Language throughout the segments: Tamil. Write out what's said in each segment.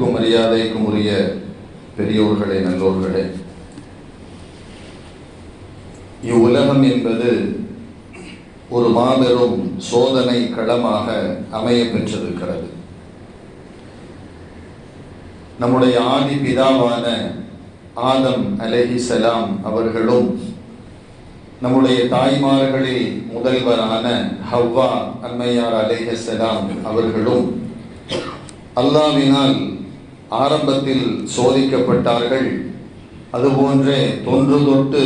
மதிப்பிற்கும் மரியாதைக்கும் உரிய பெரியோர்களே நல்லோர்களே. இவ்வுலகம் என்பது ஒரு மாபெரும் சோதனை களமாக அமைய பெற்றிருக்கிறது. நம்முடைய ஆதி பிதாவான ஆதம் அலைஹிசலாம் அவர்களும் நம்முடைய தாய்மார்களில் முதல்வரான ஹவ்வா அம்மையார் அலைஹிசலாம் அவர்களும் அல்லாவினால் ஆரம்பத்தில் சோதிக்கப்பட்டார்கள். அதுபோன்றே தொன்று தொட்டு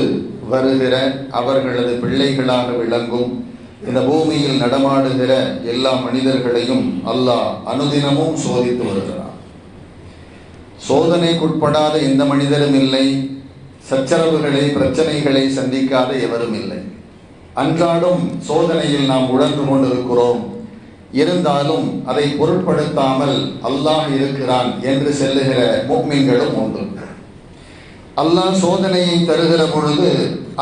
வருகிற அவர்களது பிள்ளைகளாக விளங்கும். இந்த பூமியில் நடமாடுகிற எல்லா மனிதர்களையும் அல்லாஹ் அனுதினமும் சோதித்து வருகிறார் சோதனைக்குட்படாத எந்த மனிதரும் இல்லை. சச்சரவுகளை பிரச்சனைகளை சந்திக்காத எவரும் இல்லை. அன்றாடும் சோதனையில் நாம் உணர்ந்து கொண்டிருக்கிறோம். இருந்தாலும் அதை பொருட்படுத்தாமல் அல்லாஹ் இருக்கிறான் என்று செல்லுகிற மூமின்களும் உண்டு. அல்லாஹ் சோதனையை தருகிற பொழுது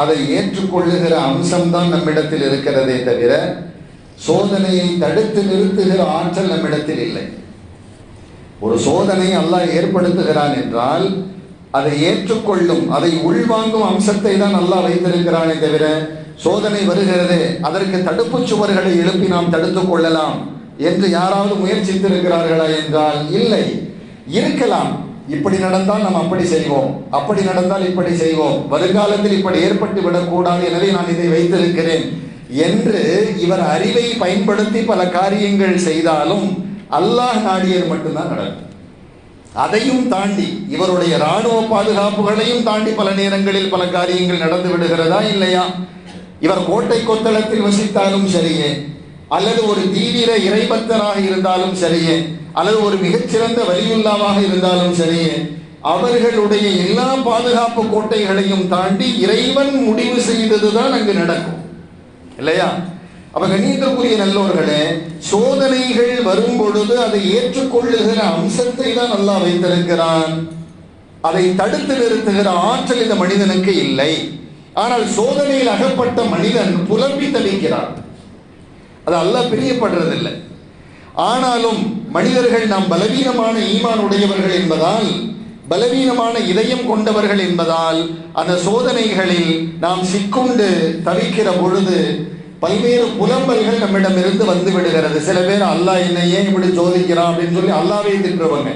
அதை ஏற்றுக்கொள்ளுகிற அம்சம்தான் நம்மிடத்தில் இருக்கிறதே தவிர சோதனையை தடுத்து நிறுத்துகிற ஆற்றல் நம்மிடத்தில் இல்லை. ஒரு சோதனை அல்லாஹ் ஏற்படுத்துகிறான் என்றால் அதை ஏற்றுக்கொள்ளும் அதை உள்வாங்கும் அம்சத்தை தான் அல்லாஹ் வைத்திருக்கிறானே தவிர சோதனை வருகிறது அதற்கு தடுப்பு சுவர்களை எழுப்பி நாம் தடுத்துக் கொள்ளலாம் என்று யாராவது முயற்சித்திருக்கிறார்களா என்றால் இல்லை. இருக்கலாம். இப்படி நடந்தால் நாம் அப்படி செய்வோம். அப்படி நடந்தால் இப்படி செய்வோம். வருங்காலத்தில் இப்படி ஏற்பட்டு விடக்கூடாது எனவே நான் இதை வைத்திருக்கிறேன் என்று இவர் அறிவை பயன்படுத்தி பல காரியங்கள் செய்தாலும் அல்லாஹ் நாடியர் மட்டும்தான் நடக்கும். அதையும் தாண்டி இவருடைய ராணுவ பாதுகாப்புகளையும் தாண்டி பல நேரங்களில் பல காரியங்கள் நடந்து விடுகிறதா இல்லையா? இவர் கோட்டை கொத்தளத்தில் வசித்தாலும் சரியே. அல்லது ஒரு தீவிர இறைபக்தராக இருந்தாலும் சரியே. அல்லது ஒரு மிகச்சிறந்த வலியுல்லாவாக இருந்தாலும் சரியே. அவர்களுடைய எல்லா பாதுகாப்பு கோட்டைகளையும் தாண்டி இறைவன் முடிவு செய்ததுதான் அங்கு நடக்கும். இல்லையா? அப்ப கண்ணியத்திற்குரிய நல்லோர்களே சோதனைகள் வரும் பொழுது அதை ஏற்றுக்கொள்ளுகிற அம்சத்தை தான் நல்லா வைத்திருக்கிறான். அதை தடுத்து நிறுத்துகிற ஆற்றல் இந்த மனிதனுக்கு இல்லை. ஆனால் சோதனையில் அகப்பட்ட மனிதன் புலம்பி தவிக்கிறான். அது அல்லாஹ் பிரியப்படுறதில்லை. ஆனாலும் மனிதர்கள் நாம் பலவீனமான ஈமான் உடையவர்கள் என்பதால் பலவீனமான இதயம் கொண்டவர்கள் என்பதால் அந்த சோதனைகளில் நாம் சிக்குண்டு தவிக்கிற பொழுது பல்வேறு புலம்பல்கள் நம்மிடமிருந்து வந்து விடுகிறது சில பேர் அல்லாஹ் என்னை ஏன் இப்படி சோதிக்கிறான் அப்படின்னு சொல்லி அல்லாவே திட்டுறவங்க.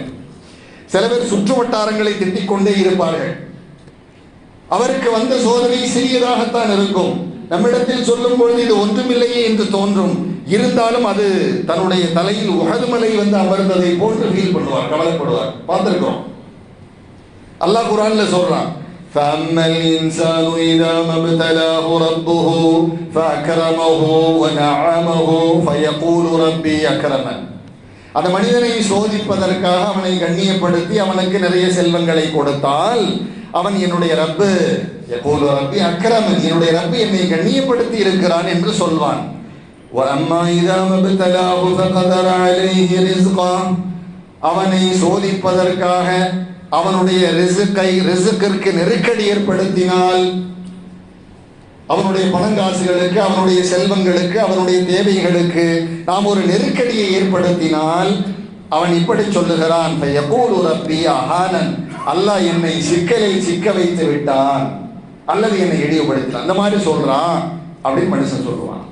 சில பேர் சுற்று வட்டாரங்களை திட்டிக் கொண்டே இருப்பார்கள். அவருக்கு வந்த சோதனை சிறியதாகத்தான் இருக்கும் நம்மிடத்தில் சொல்லும் பொழுது இது ஒன்றுமில்லையே என்று தோன்றும் இருந்தாலும் அது தன்னுடைய தலையில் உகதுமலை வந்து அமர்ந்ததை போன்று ஃபீல் பண்ணுவார் கவலைப்படுவார் பார்த்திருக்கோம் அல்லாஹ் குரான்ல சொல்றான் فأما الإنسان إذا ما ابتلاه ربه فأكرمه ونعمه فيقول ربي أكرمن அந்த மனிதனை சோதிப்பதற்காக அவனை கண்ணியப்படுத்தி அவனுக்கு நிறைய செல்வங்களை கொடுத்தால் அவன் என்னுடைய ரப்பு எப்போது ரப்பி? அக்கிரமன் என்னுடைய ரப்பு என்னை கண்ணியப்படுத்தி இருக்கிறான் என்று சொல்வான். அவனை சோதிப்பதற்காக அவனுடைய ரிசுக்கை ரிசுக்கிற்கு நெருக்கடி ஏற்படுத்தினால் அவனுடைய பணங்காசுகளுக்கு அவனுடைய செல்வங்களுக்கு அவனுடைய தேவைகளுக்கு நாம் ஒரு நெருக்கடியை ஏற்படுத்தினால் அவன் இப்படி சொல்லுகிறான் எப்போது ரப்பி அஹானன். அல்லாஹ் என்னை சிக்கலில் சிக்க வைத்து விட்டான். அல்லது என்னை இழிவுபடுத்தினான். அந்த மாதிரி சொல்றான் அப்படின்னு மனுஷன் சொல்லுவான்.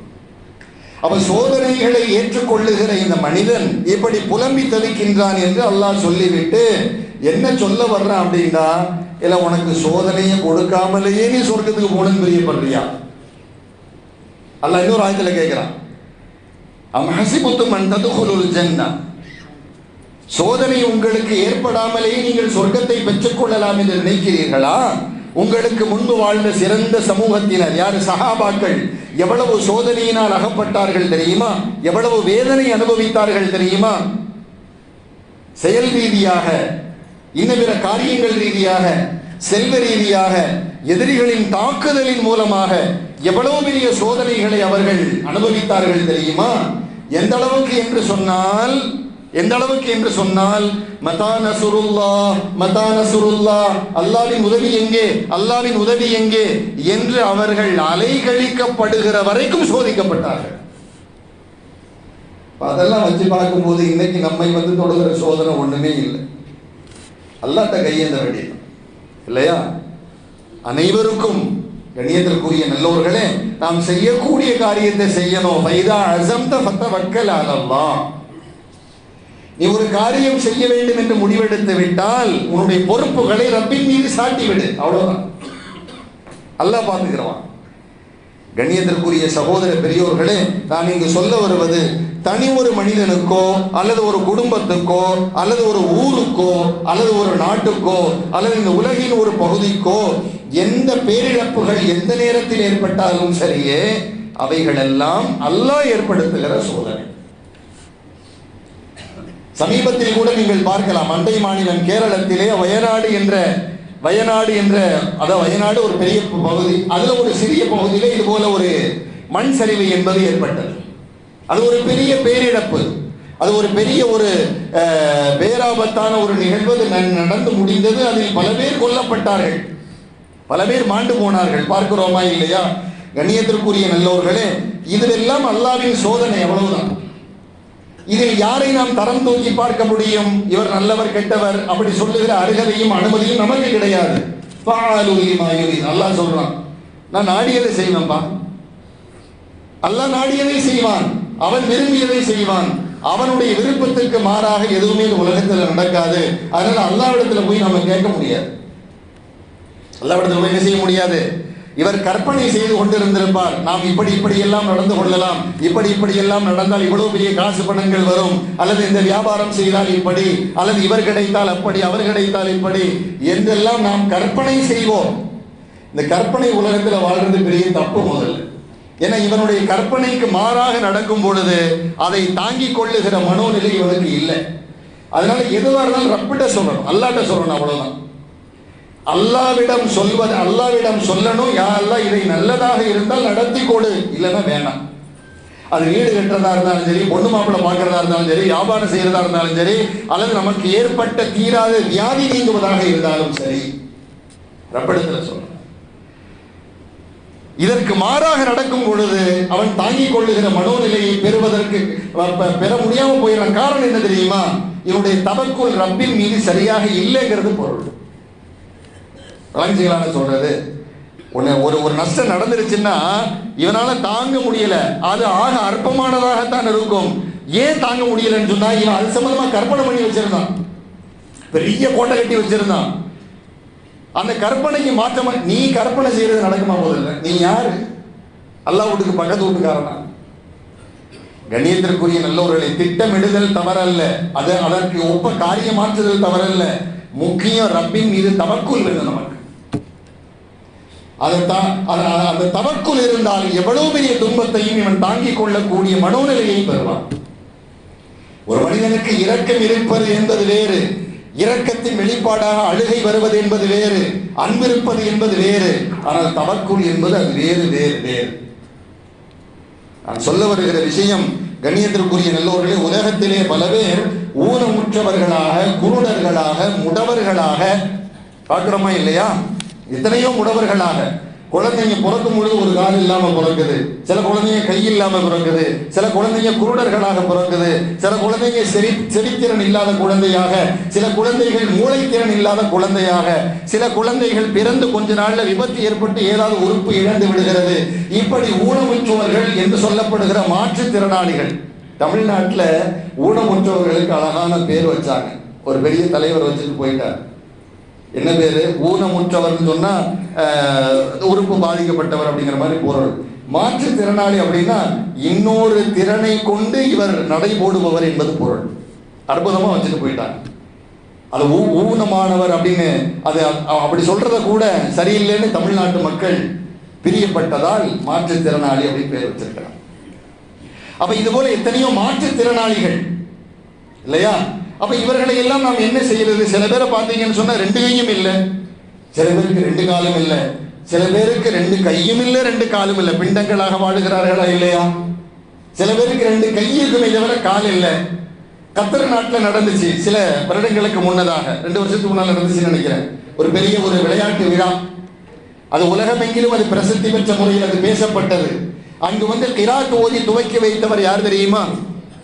அப்ப சோதனைகளை ஏற்றுக்கொள்ளுகிற இந்த மனிதன் இப்படி புலம்பி தவிக்கின்றான் என்று அல்லாஹ் சொல்லிவிட்டு என்ன சொல்ல வர்றான் அப்படின்னா இல்ல உனக்கு சோதனையை கொடுக்காமலேயே நீ சொர்க்கத்துக்கு போகணும்னு பண்றியா? அல்ல இன்னொரு ஆயத்துல கேட்கிறான் அம் ஹசிபுத்தும் அன் ஜன்னா. சோதனை உங்களுக்கு ஏற்படாமலே நீங்கள் சொர்க்கத்தை பெற்றுக்கொள்ளலாம் என்று நினைக்கிறீர்களா? உங்களுக்கு முன்பு வாழ்ந்த சிறந்த சமூகத்தினர் யார்? சகாபாக்கள் எவ்வளவு சோதனையினால் அகப்பட்டார்கள் தெரியுமா? எவ்வளவு வேதனை அனுபவித்தார்கள் தெரியுமா? செயல் ரீதியாக இன்ன பிற காரியங்கள் ரீதியாக செல்வ ரீதியாக எதிரிகளின் தாக்குதலின் மூலமாக எவ்வளவு பெரிய சோதனைகளை அவர்கள் அனுபவித்தார்கள் தெரியுமா? எந்த அளவுக்கு என்று சொன்னால் எந்த அளவுக்கு என்று சொன்னால் மதா நசுருல்லா மதா நசுருல்லா அல்லாவின் உதவி எங்கே அல்லாவின் உதவி எங்கே? என்று அவர்கள் அலைகழிக்கப்படுகிற வரைக்கும் சோதிக்கப்பட்டார்கள். அதெல்லாம் வச்சு பார்க்கும்போது இன்னைக்கு நம்மை வந்து தொடுகிற சோதனை ஒண்ணுமே இல்லை. அல்லாட்ட கையேந்த வேண்டியது இல்லையா? அனைவருக்கும் கண்ணியத்திற்குரிய நல்லோர்களே நாம் செய்யக்கூடிய காரியத்தை செய்யணும். பைதா அசம்த பத்த வக்கல் அலல்லா நீ ஒரு காரியம் செய்ய வேண்டும் என்று முடிவெடுத்து விட்டால் உன்னுடைய பொறுப்புகளை ரப்பின் மீது சாட்டி விடு அவ்வளவுதான். அல்லாஹ் பார்த்துக்கிறவான். கண்ணியத்திற்குரிய சகோதர பெரியோர்களே நான் இங்கு சொல்ல வருவது தனி ஒரு மனிதனுக்கோ அல்லது ஒரு குடும்பத்துக்கோ அல்லது ஒரு ஊருக்கோ அல்லது ஒரு நாட்டுக்கோ அல்லது இந்த உலகின் ஒரு பகுதிக்கோ எந்த பேரிழப்புகள் எந்த நேரத்தில் ஏற்பட்டாலும் சரியே அவைகளெல்லாம் அல்லாஹ் ஏற்படுத்துகிற சோதனை. சமீபத்தில் கூட நீங்கள் பார்க்கலாம் அண்டை மாநிலம் கேரளத்திலே வயநாடு என்ற வயநாடு என்ற அதாவது வயநாடு ஒரு பெரிய பகுதி. அதுல ஒரு சிறிய பகுதியில் இது போல ஒரு மண் சரிவு என்பது ஏற்பட்டது. அது ஒரு பெரிய பேரிழப்பு. அது ஒரு பெரிய ஒரு பேராபத்தான ஒரு நிகழ்வு. ந- நடந்து முடிந்தது. அதில் பல பேர் கொல்லப்பட்டார்கள். பல பேர் மாண்டு போனார்கள். பார்க்கிறோமா இல்லையா? கண்ணியத்திற்குரிய நல்லோர்களே இதுவெல்லாம் அல்லாவின் சோதனை எவ்வளவுதான் இதில் யாரை நாம் தரம் தூக்கி பார்க்க முடியும்? இவர் நல்லவர் கெட்டவர் அப்படி சொல்லுகிற அருகதையும் அனுமதியும் நமக்கு கிடையாது. நல்லா சொல்றான். நான் நாடியதை செய்வேன்பா அல்லாஹ் நாடியதை செய்வான். அவன் விரும்பியதை செய்வான். அவனுடைய விருப்பத்திற்கு மாறாக எதுவுமே இந்த உலகத்தில் நடக்காது. அதனால அல்லாவிடத்துல போய் நம்ம கேட்க முடியாது. அல்லாவிடத்துல போய் என்ன செய்ய முடியாது? இவர் கற்பனை செய்து கொண்டிருந்திருப்பார். நாம் இப்படி இப்படி எல்லாம் நடந்து கொள்ளலாம். இப்படி இப்படி எல்லாம் நடந்தால் இவ்வளவு பெரிய காசு பணங்கள் வரும். அல்லது இந்த வியாபாரம் செய்தால் இப்படி அல்லது இவர் கிடைத்தால் அப்படி அவர் கிடைத்தால் இப்படி என்றெல்லாம் நாம் கற்பனை செய்வோம். இந்த கற்பனை உலகத்தில் வாழ்றது பெரிய தப்பு முதல்ல. ஏன்னா இவனுடைய கற்பனைக்கு மாறாக நடக்கும் பொழுது அதை தாங்கிக் கொள்ளுகிற மனோநிலை இவனுக்கு இல்லை. அதனால எதுவாக இருந்தாலும் ரப்பிட்ட சொல்லணும் அல்லாட்ட சொல்லணும் அவ்வளவுதான். அல்லாவிடம் சொல்வது அல்லாவிடம் சொல்லணும். யா அல்லாஹ் இதை நல்லதாக இருந்தால் நடத்தி கொடு. இல்லைன்னா வேணாம். அது வீடு கட்டுறதா இருந்தாலும் சரி பொண்ணு மாப்பிள்ளை பார்க்கறதா இருந்தாலும் சரி வியாபாரம் செய்யறதா இருந்தாலும் சரி அல்லது நமக்கு ஏற்பட்ட தீராத வியாதி நீங்குவதாக இருந்தாலும் சரி ரப்படத்தில் சொல்லணும். இதற்கு மாறாக நடக்கும் பொழுது அவன் தாங்கிக் கொள்ளுகிற மனோநிலையை பெறுவதற்கு பெற முடியாமல் போயிடறான் காரணம் என்ன தெரியுமா? இவனுடைய தவக்குள் ரப்பின் மீது சரியாக இல்லைங்கிறது பொருள். வழங்கிக்கலாம்னு சொல்றது ஒன்று ஒரு ஒரு நஷ்டம் நடந்துருச்சுன்னா இவனால் தாங்க முடியலை. அது ஆக அற்பமானதாகத்தான் இருக்கும். ஏன் தாங்க முடியலன்னு சொன்னால் இவன் அது சம்மந்தமாக கற்பனை பண்ணி வச்சிருந்தான். பெரிய கோட்டை கட்டி வச்சிருந்தான். அந்த கற்பனைக்கு மாற்றமா நீ கற்பனை செய்யறது நடக்குமா முதல்ல? நீ யாரு? அல்லாஹ் வீட்டுக்கு பக்கத்து வீட்டுக்காரனா? கணியத்திற்குரிய நல்லவர்களை திட்டமிடுதல் தவறல்ல. அது அதற்கு ஒப்ப காரியமாற்றுதல் தவறல்ல. முக்கியம் ரப்பின் மீது தவக்குள் வேணும் நமக்கு. அந்த தவக்குள் இருந்தால் எவ்வளவு பெரிய துன்பத்தையும் இவன் தாங்கிக் கொள்ளக்கூடிய மனோநிலையை பெறுவான். ஒரு மனிதனுக்கு இரக்கம் இருப்பது என்பது வேறு. இரக்கத்தின் வெளிப்பாடாக அழுகை வருவது என்பது வேறு. அன்பிருப்பது என்பது வேறு. ஆனால் தவக்குள் என்பது அது வேறு வேறு வேறு. நான் சொல்ல வருகிற விஷயம் கண்ணியத்திற்குரிய நல்லோர்களே உலகத்திலே பல பேர் ஊனமுற்றவர்களாக குருடர்களாக முடவர்களாக பார்க்குறோமா இல்லையா? எத்தனையோ உடவர்களாக குழந்தைங்க பிறக்கும் பொழுது ஒரு கால் இல்லாம பிறக்குது. சில குழந்தைங்க கை இல்லாம பிறக்குது. சில குழந்தைங்க குருடர்களாக பிறக்குது. சில குழந்தைங்க செவி செவித்திறன் இல்லாத குழந்தையாக சில குழந்தைகள் மூளைத்திறன் இல்லாத குழந்தையாக சில குழந்தைகள் பிறந்து கொஞ்ச நாள்ல விபத்து ஏற்பட்டு ஏதாவது உறுப்பு இழந்து விடுகிறது. இப்படி ஊனமுற்றவர்கள் என்று சொல்லப்படுகிற மாற்றுத்திறனாளிகள் தமிழ்நாட்டில் ஊனமுற்றவர்களுக்கு அழகான பேர் வச்சாங்க. ஒரு பெரிய தலைவர் வச்சுட்டு போயிட்டார். என்ன பேரு? ஊனமுற்றவர்னு சொன்னா உறுப்பு பாதிக்கப்பட்டவர் அப்படிங்கிற மாதிரி பொருள். மாற்றுத்திறனாளி அப்படின்னா இன்னொரு திறனை கொண்டு இவர் நடை போடுபவர் என்பது பொருள். அற்புதமா வச்சுட்டு போயிட்டாங்க. அது ஊ- ஊனமானவர் அப்படின்னு அது அப்படி சொல்றத கூட சரியில்லைன்னு தமிழ்நாட்டு மக்கள் பிரியப்பட்டதால் மாற்றுத்திறனாளி அப்படின்னு பேர் வச்சிருக்கிறார் அப்ப இது போல எத்தனையோ மாற்றுத்திறனாளிகள் இல்லையா? அப்ப இவர்களை எல்லாம் நாம் என்ன செய்யறது? சில பேரை பார்த்தீங்கன்னு சொன்னா ரெண்டு கையும் இல்லை. சில பேருக்கு ரெண்டு காலும் இல்லை. சில பேருக்கு ரெண்டு கையும் இல்லை ரெண்டு காலும் இல்லை. பிண்டங்களாக வாழுகிறார்களா இல்லையா? சில பேருக்கு ரெண்டு கை இருக்குமே தவிர கால் இல்லை. கத்தர் நாட்டில் நடந்துச்சு. சில வருடங்களுக்கு முன்னதாக ரெண்டு வருஷத்துக்கு முன்னால் நடந்துச்சுன்னு நினைக்கிறேன். ஒரு பெரிய ஒரு விளையாட்டு விழா. அது உலகமெங்கிலும் அது பிரசித்தி பெற்ற முறையில் அது பேசப்பட்டது. அங்கு வந்து கிராத் ஓதி துவக்கி வைத்தவர் யார் தெரியுமா?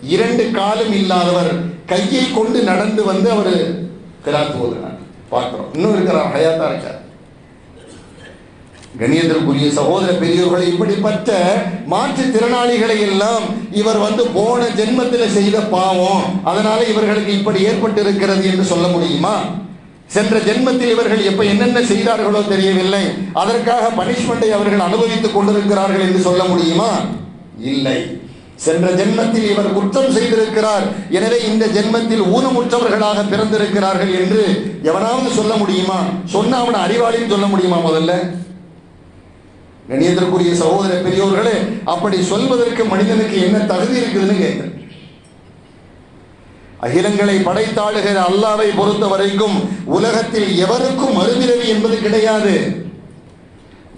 இரண்டு காலும் இல்லாதவர். கையை கொண்டு நடந்து வந்து அவர் கிராத்து ஓதினார். பார்க்குறோம். இன்னும் இருக்கிறார் ஹயாத்தா இருக்கார். கணியத்திற்குரிய சகோதர பெரியோர்களை இப்படிப்பட்ட மாற்று திறனாளிகளை எல்லாம் இவர் வந்து போன ஜென்மத்தில் செய்த பாவம். அதனால இவர்களுக்கு இப்படி ஏற்பட்டு இருக்கிறது என்று சொல்ல முடியுமா? சென்ற ஜென்மத்தில் இவர்கள் எப்ப என்னென்ன செய்தார்களோ தெரியவில்லை. அதற்காக பனிஷ்மெண்டை அவர்கள் அனுபவித்துக் கொண்டிருக்கிறார்கள் என்று சொல்ல முடியுமா? இல்லை. சென்ற ஜென்மத்தில் இவர் குற்றம் செய்திருக்கிறார். எனவே இந்த ஜென்மத்தில் ஊனமுற்றவர்களாக பிறந்திருக்கிறார்கள் என்று எவனாவது சொல்ல முடியுமா? சொன்ன அவனை அறிவாளின்னு சொல்ல முடியுமா முதல்ல? கணியத்திற்குரிய சகோதர பெரியோர்களே அப்படி சொல்வதற்கு மனிதனுக்கு என்ன தகுதி இருக்குதுன்னு கேட்கிறேன் அகிலங்களை படைத்தாளுகிற அல்லாவை பொறுத்த வரைக்கும் உலகத்தில் எவருக்கும் மறுபிறவி என்பது கிடையாது.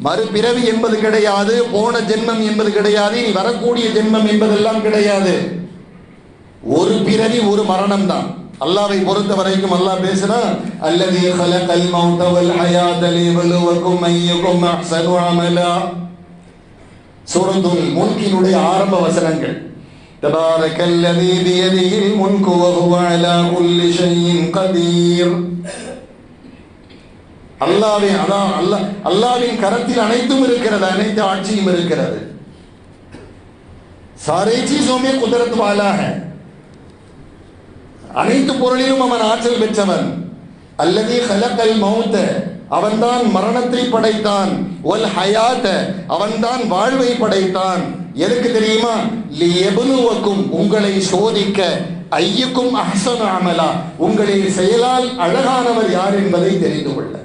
மறுபிறவி என்பது கிடையாது போன ஜென்மம் என்பது கிடையாது இனி வரக்கூடிய ஜென்மம் என்பதெல்லாம் கிடையாது. ஒரு பிறவி ஒரு மரணம் தான் அல்லாவை பொறுத்த வரைக்கும் அல்லாஹ் பேசுனா அல்லது ஹல கல் வல் ஹயாத லியபலுவக்கும் அய்யுக்கும் அஹ்சனு அமலா. சூரத்துல் முல்கினுடைய ஆரம்ப வசனங்கள். تبارك الذي بيده الملك وهو على كل شيء قدير அல்லாவின் அதான் அல்லா அல்லாவின் கரத்தில் அனைத்தும் இருக்கிறது அனைத்து ஆட்சியும் இருக்கிறது. சாரே சீசோமே குதிரத் வாலாக. அனைத்து பொருளிலும் அவன் ஆற்றல் பெற்றவன். அல்லது ஹலக்கல் மௌத்த அவன்தான் மரணத்தை படைத்தான். ஒல் ஹயாத்த அவன்தான் வாழ்வை படைத்தான். எதுக்கு தெரியுமா? எபுலுவக்கும் உங்களை சோதிக்க ஐயக்கும் அஹசன் அமலா. உங்களின் செயலால் அழகானவர் யார் என்பதை தெரிந்து கொள்ள.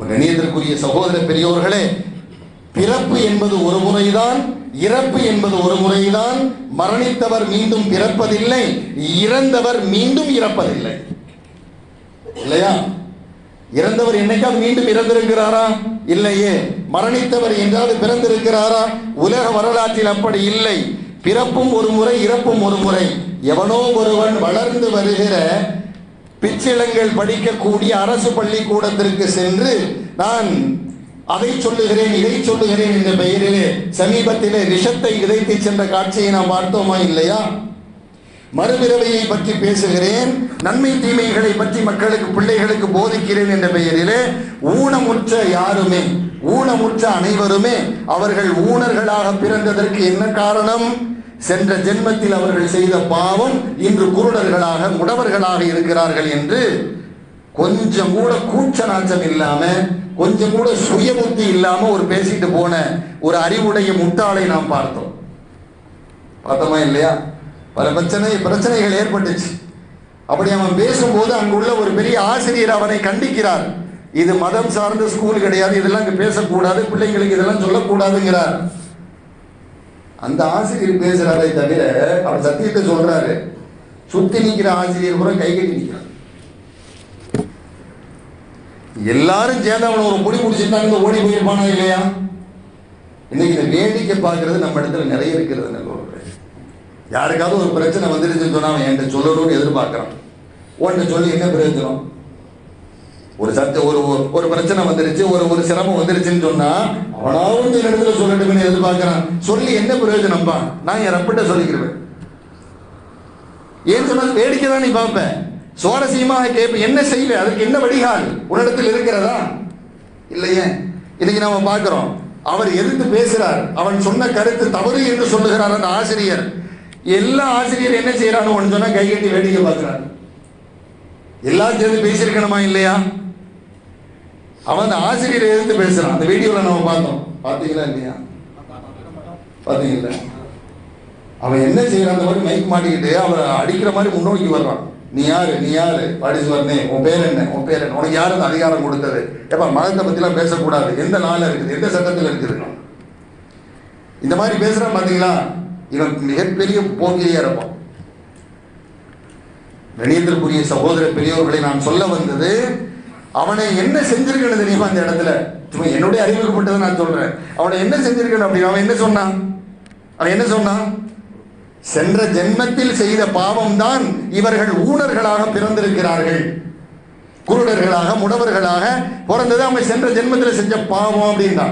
கணியத்திற்குரிய சகோதர பெரியோர்களே பிறப்பு என்பது ஒரு முறைதான் இறப்பு என்பது ஒரு முறைதான். மரணித்தவர் மீண்டும் பிறப்பதில்லை இறந்தவர் மீண்டும் இறப்பதில்லை. இல்லையா? இறந்தவர் என்னைக்காவது மீண்டும் இறந்திருக்கிறாரா? இல்லையே. மரணித்தவர் என்றாவது பிறந்திருக்கிறாரா? உலக வரலாற்றில் அப்படி இல்லை. பிறப்பும் ஒரு முறை இறப்பும் ஒரு முறை. எவனோ ஒருவன் வளர்ந்து வருகிற பிச்சிலங்கள் படிக்கக்கூடிய அரசு பள்ளிக்கூடத்திற்கு சென்று நான் அதை சொல்லுகிறேன் இதை சொல்லுகிறேன் என்ற பெயரிலே சமீபத்திலே விஷத்தை விதைத்து சென்ற காட்சியை நாம் பார்த்தோமா இல்லையா? மறுபிறவையை பற்றி பேசுகிறேன் நன்மை தீமைகளை பற்றி மக்களுக்கு பிள்ளைகளுக்கு போதிக்கிறேன் என்ற பெயரிலே ஊனமுற்ற யாருமே ஊனமுற்ற அனைவருமே அவர்கள் ஊனர்களாக பிறந்ததற்கு என்ன காரணம்? சென்ற ஜென்மத்தில் அவர்கள் செய்த பாவம் இன்று குருடர்களாக முடவர்களாக இருக்கிறார்கள் என்று கொஞ்சம் கூட கூச்ச நாச்சம் இல்லாம கொஞ்சம் கூட சுயபுத்தி இல்லாம ஒரு பேசிட்டு போன ஒரு அறிவுடைய முட்டாளை நாம் பார்த்தோம். பார்த்தோமா இல்லையா? பல பிரச்சனை பிரச்சனைகள் ஏற்பட்டுச்சு. அப்படி அவன் பேசும்போது அங்குள்ள ஒரு பெரிய ஆசிரியர் அவனை கண்டிக்கிறார். இது மதம் சார்ந்த ஸ்கூல் கிடையாது இதெல்லாம் இங்க பேசக்கூடாது பிள்ளைங்களுக்கு இதெல்லாம் சொல்லக்கூடாதுங்கிறார். அந்த ஆசிரியர் பேசுகிறாரே தவிர அவர் சத்தியத்தை சொல்றாரு. சுத்தி நிற்கிற ஆசிரியர் கூட கை கட்டி நிற்கிறார் எல்லாரும் சேர்ந்து அவனை ஒரு முடி முடிச்சுட்டாங்க ஓடி போயிருப்பானா இல்லையா? இன்னைக்கு இந்த வேடிக்கை பார்க்கறது நம்ம இடத்துல நிறைய இருக்கிறது நல்லவர்களே யாருக்காவது ஒரு பிரச்சனை வந்துருச்சுன்னு சொன்னா அவன் என்கிட்ட சொல்லணும்னு எதிர்பார்க்குறான். உன்கிட்ட சொல்லி என்ன பிரயோஜனம்? ஒரு சத்து ஒரு ஒரு- பிரச்சனை வந்துருச்சு ஒரு ஒரு சிரமம் வந்துருச்சுன்னு சொன்னா அவனாவது இந்த இடத்துல சொல்லட்டும்னு எதிர்பார்க்கிறான். சொல்லி என்ன பிரயோஜனம்பா நான் என் ரப்பிட்ட சொல்லிக்கிறேன் ஏன் சொன்ன வேடிக்கை தான் நீ பார்ப்பேன் சுவாரஸ்யமாக கேட்ப என்ன செய்வே? அதுக்கு என்ன வடிகால் உன்னிடத்தில் இருக்கிறதா? இல்லையே. இன்னைக்கு நாம பார்க்கிறோம். அவர் எதிர்த்து பேசுறார். அவன் சொன்ன கருத்து தவறு என்று சொல்லுகிறார் அந்த ஆசிரியர். எல்லா ஆசிரியர் என்ன செய்யறான்னு ஒன்று சொன்னா கைகட்டி வேடிக்கை பார்க்கிறார். எல்லாரும் சேர்ந்து பேசியிருக்கணுமா இல்லையா? அவன் அந்த ஆசிரியர் எதிர்த்து பேசுறான். அந்த வீடியோல நம்ம பார்த்தோம். பாத்தீங்களா இல்லையா? பாத்தீங்களா அவன் என்ன செய்யறான்? அந்த மாதிரி மைக் மாட்டிக்கிட்டு அவரை அடிக்கிற மாதிரி முன்னோக்கி வர்றான். நீ யாரு? நீ யாரு? பாடீஸ்வரனே உன் பேர் என்ன? உன் பேர் என்ன? உனக்கு யாரு அதிகாரம் கொடுத்தது? ஏப்பா மதத்தை பத்திலாம் பேசக்கூடாது. எந்த நாள்ல இருக்குது? எந்த சட்டத்தில் இருக்குது? இந்த மாதிரி பேசுறான் பாத்தீங்களா இவன் மிகப்பெரிய போக்கிலேயே இருப்பான் கணியத்திற்குரிய சகோதர பெரியோர்களை நான் சொல்ல வந்தது அவனை என்ன செஞ்சிருக்கணும் தெரியுமா அந்த இடத்துல? சும்மா என்னுடைய அறிவுக்குப்பட்டதை நான் சொல்றேன். அவனை என்ன செஞ்சிருக்கணும் அப்படின்னு அவன் என்ன சொன்னான்? அவன் என்ன சொன்னான்? சென்ற ஜென்மத்தில் செய்த பாவம் தான் இவர்கள் ஊனர்களாக பிறந்திருக்கிறார்கள். குருடர்களாக முடவர்களாக பிறந்தது அவங்க சென்ற ஜென்மத்தில் செஞ்ச பாவம் அப்படின்னா.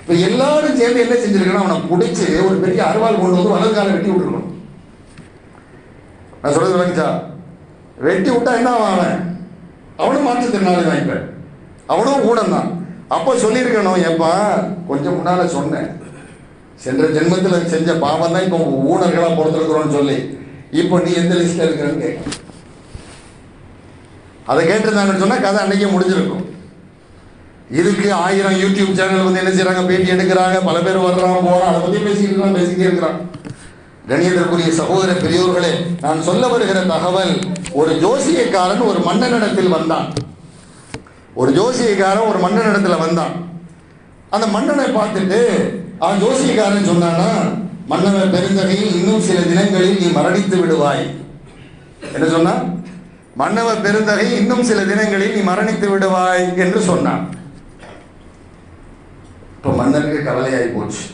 இப்போ எல்லாரும் சேர்ந்து என்ன செஞ்சிருக்கணும் அவனை பிடிச்சி ஒரு பெரிய அருவாள் கொண்டு வந்து வலது காலை வெட்டி விட்டுருக்கணும். நான் சொல்றது விளங்குச்சா வெட்டி விட்டா என்ன ஆவான் அவன்? அவனும் மாற்றுத்திறனாளி தான் இப்ப. அவனும் கூட தான் அப்போ சொல்லியிருக்கணும் ஏப்பா கொஞ்சம் முன்னால சொன்னேன். சென்ற ஜென்மத்தில் செஞ்ச பாவம் தான் இப்போ ஊனர்களாக பொறுத்திருக்கிறோன்னு சொல்லி. இப்போ நீ எந்த லிஸ்ட்ல இருக்கிறன்னு கேட்க அதை கேட்டிருந்தாங்கன்னு சொன்னா கதை அன்னைக்கே முடிஞ்சிருக்கும். இதுக்கு ஆயிரம் யூடியூப் சேனல் வந்து என்ன செய்கிறாங்க பேட்டி எடுக்கிறாங்க. பல பேர் வர்றாங்க போறான். அதை பத்தி பேசிக்கிட்டு இருக்கான், பேசிக்கிட்டே இருக்கிறான். கணியத்திற்குரிய சகோதர பெரியோர்களே நான் சொல்ல வருகிற தகவல் ஒரு ஜோசியக்காரன் ஒரு மன்னனிடத்தில் வந்தான். ஒரு ஜோசியக்காரன் ஒரு மன்னனிடத்தில் வந்தான். அந்த மன்னனை பார்த்துட்டு அவன் ஜோசியக்காரன் சொன்னானா மன்னவன் பெருந்தகையில் இன்னும் சில தினங்களில் நீ மரணித்து விடுவாய். என்ன சொன்னா? மன்னவ பெருந்தகை இன்னும் சில தினங்களில் நீ மரணித்து விடுவாய் என்று சொன்னான். இப்போ மன்னருக்கு கவலையாகி போச்சு.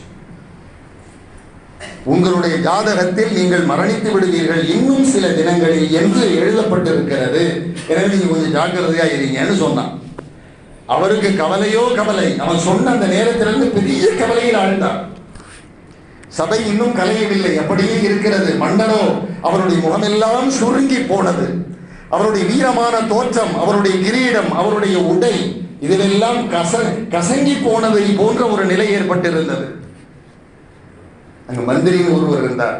உங்களுடைய ஜாதகத்தில் நீங்கள் மரணித்து விடுவீர்கள் இன்னும் சில தினங்களில் என்று எழுதப்பட்டிருக்கிறது. எனவே நீங்க கொஞ்சம் ஜாக்கிரதையா இருங்கன்னு சொன்னான். அவருக்கு கவலையோ கவலை. அவன் சொன்ன அந்த நேரத்திலிருந்து பெரிய கவலையில் ஆழ்ந்தான். சபை இன்னும் கலையவில்லை. அப்படியே இருக்கிறது. மன்னனோ அவருடைய முகமெல்லாம் சுருங்கி போனது. அவருடைய வீரமான தோற்றம் அவருடைய கிரீடம் அவருடைய உடை இதிலெல்லாம் கச கசங்கி போனதை போன்ற ஒரு நிலை ஏற்பட்டிருந்தது. அங்க மந்திரின்னு ஒருவர் இருந்தார்.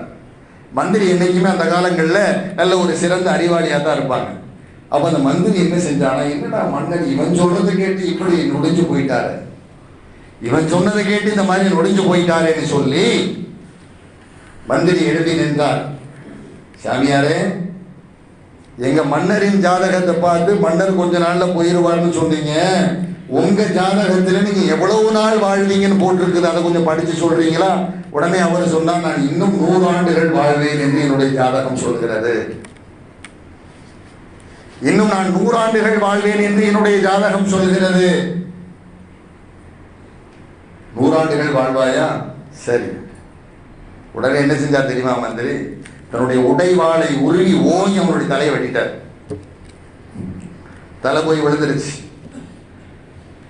மந்திரி என்னைக்குமே அந்த காலங்களில் நல்ல ஒரு சிறந்த அறிவாளியாக தான் இருப்பாங்க. அப்போ அந்த மந்திரி என்ன செஞ்சானா என்னடா மன்னர் இவன் சொல்றதை கேட்டு இப்படி நுழைஞ்சு போயிட்டாரு. இவன் சொன்னதை கேட்டு இந்த மாதிரி நொடிஞ்சு போயிட்டாரேன்னு சொல்லி மந்திரி எழுதி நின்றார். சாமியாரே எங்க மன்னரின் ஜாதகத்தை பார்த்து மன்னர் கொஞ்ச நாள்ல போயிருவார்னு சொன்னீங்க. உங்க ஜாதகத்துல நீங்க எவ்வளவு நாள் வாழ்வீங்கன்னு போட்டிருக்குது அதை கொஞ்சம் படிச்சு சொல்றீங்களா? உடனே அவர் சொன்னார் நான் இன்னும் நூறு ஆண்டுகள் வாழ்வேன் என்று என்னுடைய ஜாதகம் சொல்கிறது. இன்னும் நான் நூறாண்டுகள் வாழ்வேன் என்று என்னுடைய ஜாதகம் சொல்கிறது. நூறாண்டுகள் வாழ்வாயா? சரி. உடனே என்ன செஞ்சார் தெரியுமா மந்திரி? தன்னுடைய உடைவாளை உருவி ஓங்கி அவனுடைய தலையை வெட்டிட்டார். தலை போய் விழுந்துருச்சு.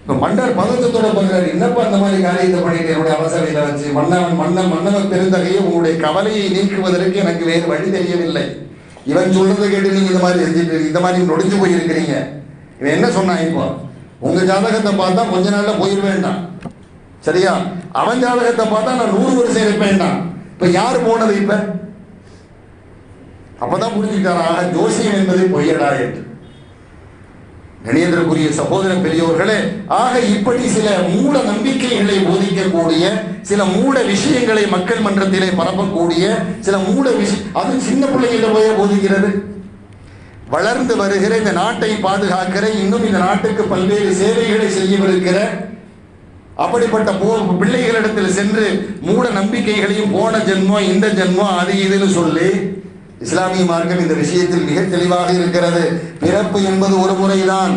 இப்போ மன்னர் பதத்தத்தோட போகிறார். என்னப்பா இந்த மாதிரி காரியத்தை பண்ணிட்டு என்னுடைய அவசரையில வச்சு? மன்னவன் மன்னன் மன்னவன் பெருந்தகையை உங்களுடைய கவலையை நீக்குவதற்கு எனக்கு வேறு வழி தெரியவில்லை. இவன் சொல்றதை கேட்டு நீங்க இந்த மாதிரி செஞ்சுட்டு இந்த மாதிரி நொடிஞ்சு போயிருக்கிறீங்க. இவன் என்ன சொன்னான் இப்போ? உங்க ஜாதகத்தை பார்த்தா கொஞ்ச நாள்ல போயிடுவேண்டாம் சரியா? அவன் ஜாதகத்தை பார்த்தா நான் நூறு வருஷம் இருப்பேன்டான் இப்ப யார் போனது இப்ப? அப்பதான் புரிஞ்சுக்கிட்டாரா. ஜோசியம் என்பது பொய்யடா என்று. கணியத்திற்குரிய சகோதர பெரியோர்களே ஆக இப்படி சில மூட நம்பிக்கைகளை போதிக்கக்கூடிய சில மூட விஷயங்களை மக்கள் மன்றத்திலே பரப்பக்கூடிய சில மூட விஷயம் அது சின்ன பிள்ளைகிட்ட போய் போதிக்கிறது. வளர்ந்து வருகிற இந்த நாட்டை பாதுகாக்கிற இன்னும் இந்த நாட்டுக்கு பல்வேறு சேவைகளை செய்யவிருக்கிற அப்படிப்பட்ட போ பிள்ளைகளிடத்தில் சென்று மூட நம்பிக்கைகளையும் போன ஜென்மம் இந்த ஜென்மம் அது இதுன்னு சொல்லி இஸ்லாமிய மார்க்கம் இந்த விஷயத்தில் மிக தெளிவாக இருக்கிறது. பிறப்பு என்பது ஒரு முறைதான்.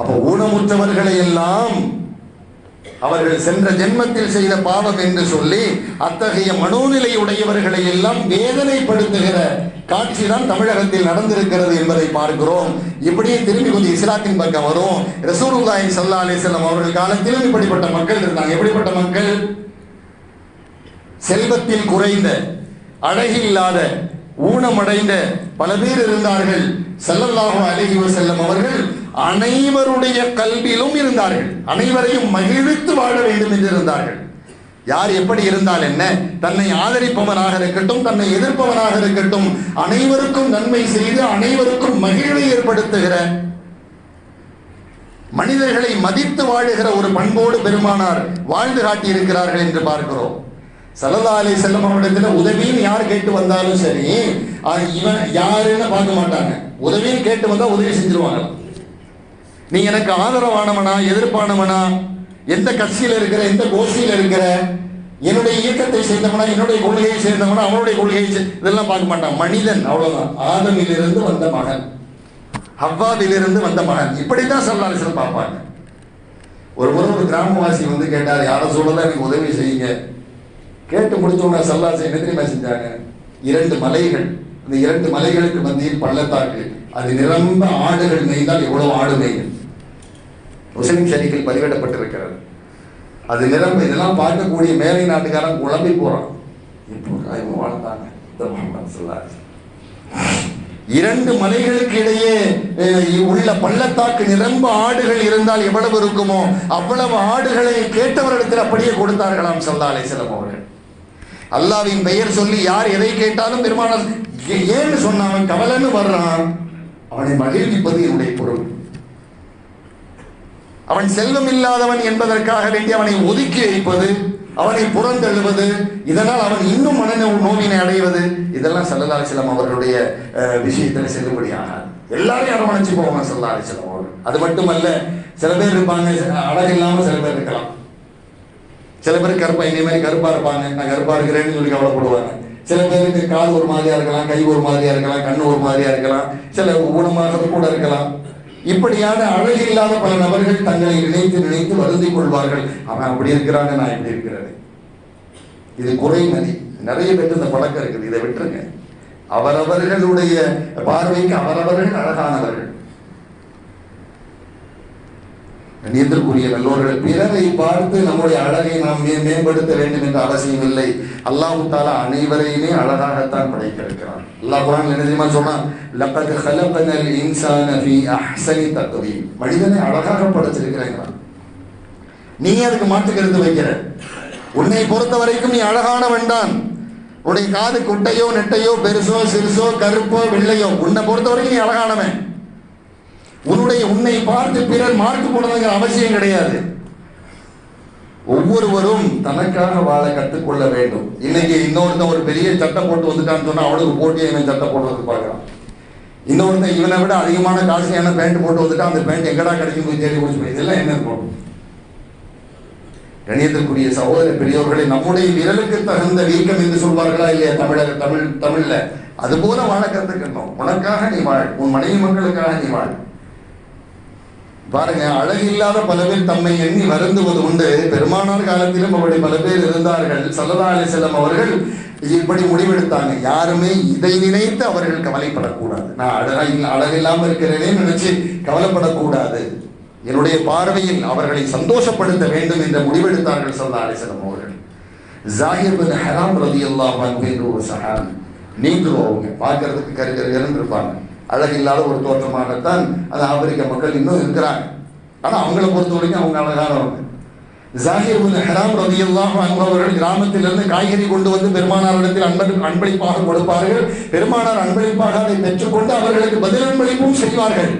அப்ப ஊனமுற்றவர்களை எல்லாம் அவர்கள் சென்ற ஜென்மத்தில் செய்த பாவம் என்று சொல்லி அத்தகைய மனோநிலை உடையவர்களை எல்லாம் வேதனைப்படுத்துகிற காட்சி தான் தமிழகத்தில் நடந்திருக்கிறது என்பதை பார்க்கிறோம். இப்படியே திரும்பி கொஞ்சம் இஸ்லாத்தின் பக்கம் வரும். ரசூலுல்லாஹி சல்லா அலைஹி வஸல்லம் அவர்கள் காலத்திலும் இப்படிப்பட்ட மக்கள் இருந்தாங்க. எப்படிப்பட்ட மக்கள்? செல்வத்தில் குறைந்த அழகில்லாத ஊனமடைந்த பல பேர் இருந்தார்கள். செல்லல்லாகும் அலைஹி செல்லும் அவர்கள் அனைவருடைய கல்வியிலும் இருந்தார்கள். அனைவரையும் மகிழ்வித்து வாழ வேண்டும் என்று இருந்தார்கள். யார் எப்படி இருந்தால் என்ன? தன்னை ஆதரிப்பவனாக இருக்கட்டும் தன்னை எதிர்ப்பவனாக இருக்கட்டும் அனைவருக்கும் நன்மை செய்து அனைவருக்கும் மகிழ்வை ஏற்படுத்துகிற மனிதர்களை மதித்து வாழுகிற ஒரு பண்போடு பெருமானார் வாழ்ந்து காட்டியிருக்கிறார்கள் என்று பார்க்கிறோம். சல்லல்லா அலி செல்லம் அவரிடத்துல உதவின்னு யார் கேட்டு வந்தாலும் சரி இவன் யாருன்னு பார்க்க மாட்டாங்க. உதவின்னு கேட்டு வந்தா உதவி செஞ்சிருவாங்க. நீ எனக்கு ஆதரவானவனா எதிர்ப்பானவனா எந்த கட்சியில இருக்கிற எந்த கோஷ்டியில் இருக்கிற என்னுடைய இயக்கத்தை சேர்ந்தவனா என்னுடைய கொள்கையை சேர்ந்தவனா அவனுடைய கொள்கையை இதெல்லாம் பார்க்க மாட்டான். மனிதன் அவ்வளவுதான். ஆதமிலிருந்து வந்த மகன். ஹவ்வாவிலிருந்து வந்த மகன். இப்படித்தான் சல்லாலிசன் பார்ப்பாங்க. ஒரு முறை ஒரு கிராமவாசி வந்து கேட்டார் யாரை சொல்லலாம் எனக்கு உதவி செய்யுங்க. கேட்டு முடிச்ச உடனே சல்லாசை என்ன தெரியுமா செஞ்சாங்க? இரண்டு மலைகள். அந்த இரண்டு மலைகளுக்கு மத்தியில் பள்ளத்தாக்கு. அது நிரம்ப ஆடுகள் மேய்ந்தால் எவ்வளவு ஆடு மேயும்? முஸ்லிம் சரிகள் பதிவிடப்பட்டிருக்கிறது அது நிரம்ப இதெல்லாம் பார்க்கக்கூடிய மேலை நாட்டுக்காரன் குழம்பி போறான். இப்போ இவங்க வாழ்ந்தாங்க இந்த முகமது இரண்டு மலைகளுக்கு இடையே உள்ள பள்ளத்தாக்கு நிரம்ப ஆடுகள் இருந்தால் எவ்வளவு இருக்குமோ அவ்வளவு ஆடுகளை கேட்டவரிடத்தில் அப்படியே கொடுத்தார்களாம் சல்லா அலிஸ்லாம் அவர்கள். அல்லாவின் பெயர் சொல்லி யார் எதை கேட்டாலும் பெருமானார் ஏன்னு சொன்ன அவன் கவலைன்னு வர்றான் அவனை மகிழ்விப்பது என்னுடைய பொருள். அவன் செல்வம் இல்லாதவன் என்பதற்காக வேண்டி அவனை ஒதுக்கி வைப்பது அவனை புறந்தள்ளுவது இதனால் அவன் இன்னும் மன நோவினை அடைவது இதெல்லாம் சல்லல்லா அவர்களுடைய விஷயத்தில் செல்லுபடியாகாது எல்லாரையும் அரவணைச்சு போவாங்க சல்லல்லா அலிஸ்லாம் அவர்கள். அது மட்டுமல்ல சில பேர் இருப்பாங்க அழகு சில பேர் இருக்கலாம். சில பேர் கருப்பா இதே மாதிரி கருப்பா இருப்பாங்க. நான் கருப்பா இருக்கிறேன்னு சொல்லி கவலைப்படுவாங்க. சில பேருக்கு கால் ஒரு மாதிரியா இருக்கலாம் கை ஒரு மாதிரியா இருக்கலாம் கண் ஒரு மாதிரியா இருக்கலாம். சில ஊனமாக கூட இருக்கலாம். இப்படியான அழகு இல்லாத பல நபர்கள் தங்களை நினைத்து நினைத்து வருந்தி கொள்வார்கள். அவன் அப்படி இருக்கிறாங்க நான் இப்படி இருக்கிறேன். இது குறைமதி. நிறைய பேர் இந்த பழக்கம் இருக்குது. இதை விட்டுருங்க. அவரவர்களுடைய பார்வைக்கு அவரவர்கள் அழகானவர்கள். கண்ணியத்திற்குரிய நல்லோர்கள் பிறரை பார்த்து நம்முடைய அழகை நாம் மே- மேம்படுத்த வேண்டும் என்ற அவசியம் இல்லை. அல்லாஹு தாலா அனைவரையுமே அழகாகத்தான் படைத்திருக்கிறான். அல்லாஹ் குரான் என்ன தெரியுமா சொன்னான் லக்கத் ஹலகனல் இன்சான ஃபீ அஹ்ஸனி தக்வீம். மனிதனை அழகாக படைச்சிருக்கிறான் நீ அதுக்கு மாற்று கருத்து வைக்கிற. உன்னை பொறுத்த வரைக்கும் நீ அழகானவன் தான். உன்னுடைய காது குட்டையோ நெட்டையோ பெருசோ சிறுசோ கருப்போ வெள்ளையோ உன்னை பொறுத்த வரைக்கும் நீ அழகானவன். உன்னுடைய உன்னை பார்த்து பிறர் மார்க் போடணுங்கிற அவசியம் கிடையாது. ஒவ்வொருவரும் தனக்காக வாழ கற்றுக்கொள்ள வேண்டும். இன்னைக்கு இன்னொருத்தன் ஒரு பெரிய சட்டை போட்டு வந்துட்டான்னு சொன்னா அவனுக்கு போட்டியை இவன் சட்டை போடுறதுக்கு பார்க்கலாம் இன்னொருத்தன் இவனை விட அதிகமான காசியான பேண்ட் போட்டு வந்துட்டா அந்த பேண்ட் எங்கடா கிடைக்கும் போய் தேடி முடிச்சு இதெல்லாம் என்ன இருக்கும்? கணியத்திற்குரிய சகோதர பெரியவர்களை நம்முடைய விரலுக்கு தகுந்த வீக்கம் என்று சொல்வார்களா இல்லையா தமிழர் தமிழ் தமிழ்ல? அது போல வாழ கற்றுக்கணும் உனக்காக நீ வாழ். உன் மனைவி மக்களுக்காக நீ வாழ். பாருங்க அழகில்லாத பல பேர் தம்மை எண்ணி வருந்துவது உண்டு. பெருமானார் காலத்திலும் அப்படி பல பேர் இருந்தார்கள். சல்லதா அலிசல்லம் அவர்கள் இப்படி முடிவெடுத்தாங்க. யாருமே இதை நினைத்து அவர்கள் கவலைப்படக்கூடாது. நான் அழகா அழகில்லாமல் இருக்கிறேனே நினைச்சு கவலைப்படக்கூடாது. என்னுடைய பார்வையில் அவர்களை சந்தோஷப்படுத்த வேண்டும் என்ற முடிவெடுத்தார்கள் சல்லா அலிசல்லம் அவர்கள். ஜாகிர் பின் ஹராம் ரதி அல்லாஹ் என்று ஒரு சஹாபி நீங்களும் அவங்க பார்க்கறதுக்கு கருகருகருன்னு இருப்பாங்க அழகில்லாத ஒரு தோற்றமாகத்தான் அது ஆப்பிரிக்க மக்கள் இன்னும் இருக்கிறாங்க. ஆனால் அவங்கள பொறுத்த வரைக்கும் அவங்க அழகானவங்க. ஜாகிர் பின் ஹராம் ரலியல்லாஹு அன்பவர்கள் அவர்கள் கிராமத்திலிருந்து காய்கறி கொண்டு வந்து பெருமானாரிடத்தில் அன்பளி அன்பளிப்பாக கொடுப்பார்கள். பெருமானார் அன்பளிப்பாக அதை பெற்றுக்கொண்டு அவர்களுக்கு பதில் அன்பளிப்பும் செய்வார்கள்.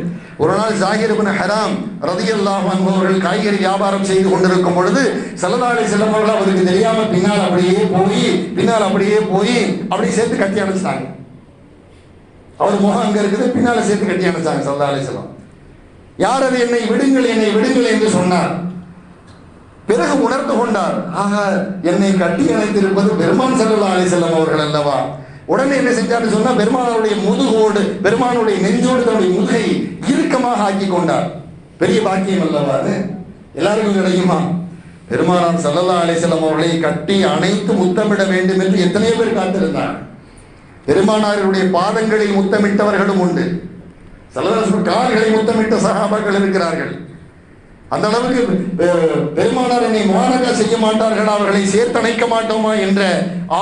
ஒரு நாள் ஜாகிர் பின் ஹராம் ரதியல்லாஹ் அன்ஹு காய்கறி வியாபாரம் செய்து கொண்டிருக்கும் பொழுது சல்லல்லாஹு செல்லவர்கள் அவருக்கு தெரியாம பின்னால் அப்படியே போய் பின்னால் அப்படியே போய் அப்படியே சேர்த்து கட்டி அடைச்சிட்டாங்க. அவர் முகம் அங்க இருக்குது பின்னால சேர்த்து கட்டி அணைச்சாங்க சல்லா அலைஹி யார் அது என்னை விடுங்கள் என்னை விடுங்கள் என்று சொன்னார். பிறகு உணர்ந்து கொண்டார் ஆக என்னை கட்டி அணைத்திருப்பது பெருமான் சல்லா அலைஹி அவர்கள் அல்லவா? உடனே என்ன செஞ்சார்னு சொன்னா பெருமானுடைய முதுகோடு பெருமானுடைய நெஞ்சோடு தன்னுடைய முதுகை இறுக்கமாக ஆக்கி கொண்டார். பெரிய பாக்கியம் அல்லவா அது? எல்லாருக்கும் கிடைக்குமா? பெருமானார் சல்லல்லா அலைஹி அவர்களை கட்டி அணைத்து முத்தமிட வேண்டும் என்று எத்தனையோ பேர் காத்திருந்தார் பெருமானாரினுடைய பாதங்களில் முத்தமிட்டவர்களும் உண்டு. சல்லல்லாஹு கால்களை முத்தமிட்ட சகாபாக்கள் இருக்கிறார்கள். அந்த அளவுக்கு பெருமானார் என்னை முகானகா செய்ய மாட்டார்கள் அவர்களை சேர்த்தணைக்க மாட்டோமா என்ற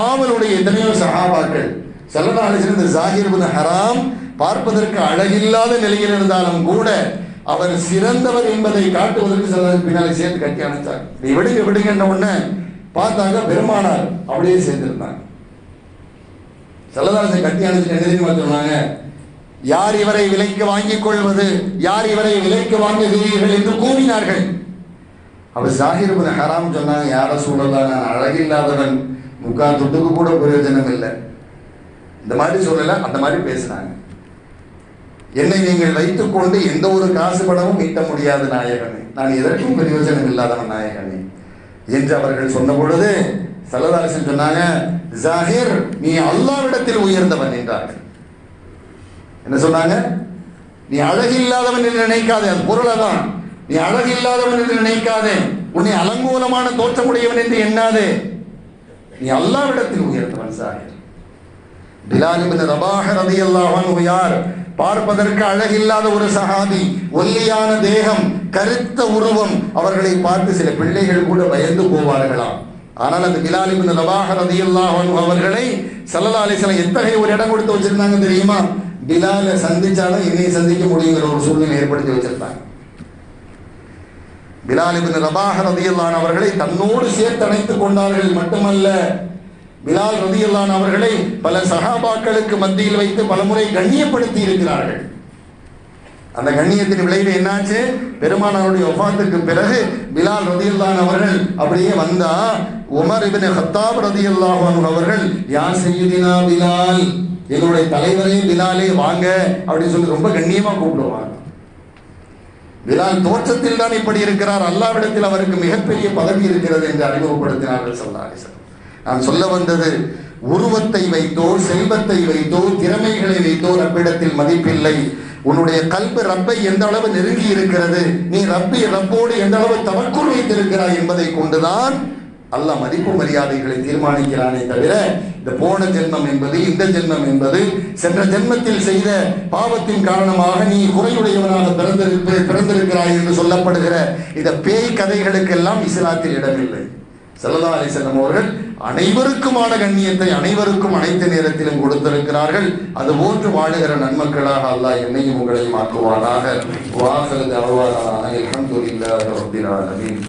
ஆவலுடைய எத்தனையோ சகாபாக்கள். செல்லதாலிசின் இந்த ஜாகிர் பின் ஹராம் பார்ப்பதற்கு அழகில்லாத நிலையில் இருந்தாலும் கூட அவர் சிறந்தவர் என்பதை காட்டுவதற்கு சில பின்னாலே சேர்த்து கட்டி அணைச்சார் நீ விடுங்க விடுங்கன்ற உடனே பார்த்தாங்க பெருமானார் அப்படியே சேர்ந்திருந்தாங்க செல்லதாசை கட்டி அணைச்சு என்ன சொன்னாங்க யார் இவரை விலைக்கு வாங்கிக் கொள்வது யார் இவரை விலைக்கு வாங்குகிறீர்கள் என்று கூறினார்கள் அவர் ஜாகிர் பின் ஹராம் சொன்னாங்க யார சூழலாம் நான் அழகில்லாதவன் முக்கா துட்டுக்கு கூட பிரயோஜனம் இல்லை. இந்த மாதிரி சொல்லல அந்த மாதிரி பேசினாங்க என்னை நீங்கள் வைத்துக்கொண்டு எந்த ஒரு காசு பணமும் ஈட்ட முடியாத நாயகனே. நான் எதற்கும் பிரயோஜனம் இல்லாதவன் நாயகனே. என்று அவர்கள் சொன்ன பொழுது சல்லதாரசன் சொன்னாங்க ஜாகிர் நீ அல்லாவிடத்தில் உயர்ந்தவன் என்றார்கள். என்ன சொன்னாங்க? நீ அழகில்லாதவன் என்று நினைக்காதே அது பொருள் அதான். நீ அழகில்லாதவன் என்று நினைக்காதே உன்னை அலங்கூலமான தோற்றமுடையவன் என்று எண்ணாதே. நீ அல்லாவிடத்தில் உயர்ந்தவன் சாகிர் பிலாலிபின் இப்னு ரபாஹ் அல்லாஹன் யார்? பார்ப்பதற்கு அழகில்லாத ஒரு சகாதி ஒல்லியான தேகம் கருத்த உருவம் அவர்களை பார்த்து சில பிள்ளைகள் கூட பயந்து போவார்களாம். ஆனால் அந்த பிலால் இப்னு ரபாஹ் ரலியல்லாஹு அன்ஹு அவர்களை ஸல்லல்லாஹு அலைஹி வஸல்லம் எத்தகைய ஒரு இடம் கொடுத்து வச்சிருந்தாங்க தெரியுமா? பிலாலை சந்திச்சாலும் என்னை சந்திக்க முடியுங்கிற ஒரு சூழ்நிலை ஏற்படுத்தி வச்சிருந்தாங்க. பிலால் இப்னு ரபாஹ் ரதியல்லான் அவர்களை தன்னோடு சேர்த்து அணைத்துக் கொண்டார்கள் மட்டுமல்ல பிலால் ரதியல்லான் அவர்களை பல சகாபாக்களுக்கு மத்தியில் வைத்து பலமுறை கண்ணியப்படுத்தி இருக்கிறார்கள். அந்த கண்ணியத்தின் விளைவு என்னாச்சு? பெருமானாருடைய ஒஃபாத்துக்கு பிறகு பிலால் ரதியல்லான் அவர்கள் அப்படியே வந்தா உமர் இப்னு ஹத்தாப் ரதியல்லாஹு அவர்கள் யார் செய்யுதினா பிலால் எங்களுடைய தலைவரே பிலாலே வாங்க அப்படின்னு சொல்லி ரொம்ப கண்ணியமா கூப்பிடுவாங்க. பிலால் தோற்றத்தில் தான் இப்படி இருக்கிறார். அல்லாவிடத்தில் அவருக்கு மிகப்பெரிய பதவி இருக்கிறது என்று அறிமுகப்படுத்தினார்கள் சொல்லாரிசன் நான் சொல்ல வந்தது உருவத்தை வைத்தோ செல்வத்தை வைத்தோ திறமைகளை வைத்தோ நம்மிடத்தில் மதிப்பில்லை. உன்னுடைய கல்வி ரப்பை எந்த அளவு நெருங்கி இருக்கிறது? நீ ரப்பி ரப்போடு எந்த அளவு தவக்குள் வைத்திருக்கிறாய் என்பதை கொண்டுதான் அல்ல மதிப்பு மரியாதைகளை தீர்மானிக்கிறானே தவிர இந்த போன ஜென்மம் என்பது இந்த ஜென்மம் என்பது சென்ற ஜென்மத்தில் செய்த பாவத்தின் காரணமாக நீ குறையுடையவனாக பிறந்திருப்ப பிறந்திருக்கிறாய் என்று சொல்லப்படுகிற இந்த பேய் கதைகளுக்கெல்லாம் இஸ்லாத்தில் இடமில்லை. செல்லதா அலிசல்லம் அவர்கள் அனைவருக்குமான கண்ணியத்தை அனைவருக்கும் அனைத்து நேரத்திலும் கொடுத்திருக்கிறார்கள். அது போன்று வாழுகிற நன்மக்களாக அல்லாஹ் என்னையும் உங்களையும் ஆக்குவானாக. வாசல் அல்ஹம்துலில்லாஹி ரப்பில் ஆலமீன்.